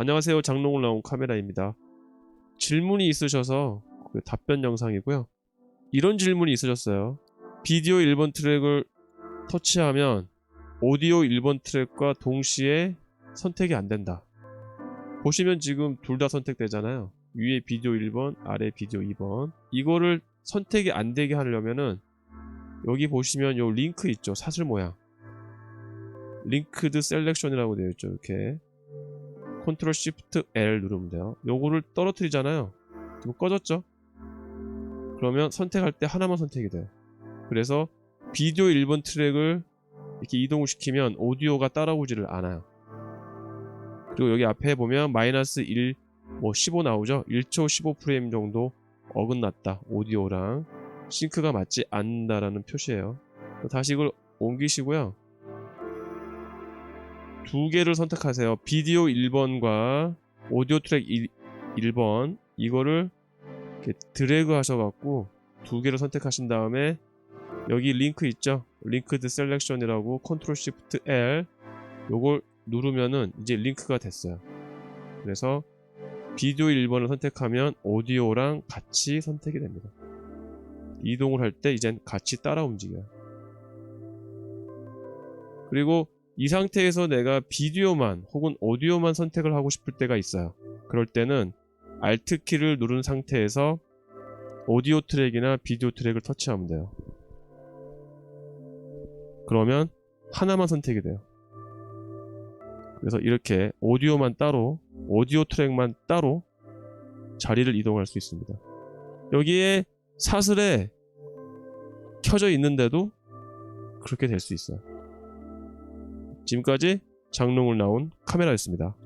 안녕하세요. 장롱을 나온 카메라입니다. 질문이 있으셔서 그 답변 영상이고요. 이런 질문이 있으셨어요. 비디오 1번 트랙을 터치하면 오디오 1번 트랙과 동시에 선택이 안 된다. 보시면 지금 둘 다 선택되잖아요. 위에 비디오 1번, 아래 비디오 2번. 이거를 선택이 안 되게 하려면은 여기 보시면 요 링크 있죠. 사슬 모양. 링크드 셀렉션이라고 되어 있죠. 이렇게. 컨트롤 시프트 L 누르면 돼요. 요거를 떨어뜨리잖아요. 그럼 꺼졌죠? 그러면 선택할 때 하나만 선택이 돼요. 그래서 비디오 1번 트랙을 이렇게 이동을 시키면 오디오가 따라오지를 않아요. 그리고 여기 앞에 보면 마이너스 1, 뭐 15 나오죠? 1초 15프레임 정도 어긋났다. 오디오랑 싱크가 맞지 않는다라는 표시예요. 다시 이걸 옮기시고요. 두 개를 선택하세요. 비디오 1번과 오디오 트랙 1, 1번 이거를 드래그 하셔갖고 두 개를 선택하신 다음에 여기 링크 있죠? 링크드 셀렉션이라고 컨트롤 시프트 L 요걸 누르면은 이제 링크가 됐어요. 그래서 비디오 1번을 선택하면 오디오랑 같이 선택이 됩니다. 이동을 할 때 이젠 같이 따라 움직여요. 그리고 이 상태에서 내가 비디오만 혹은 오디오만 선택을 하고 싶을 때가 있어요. 그럴 때는 Alt 키를 누른 상태에서 오디오 트랙이나 비디오 트랙을 터치하면 돼요. 그러면 하나만 선택이 돼요. 그래서 이렇게 오디오만 따로, 오디오 트랙만 따로 자리를 이동할 수 있습니다. 여기에 사슬에 켜져 있는데도 그렇게 될 수 있어요. 지금까지 장롱을 나온 카메라였습니다.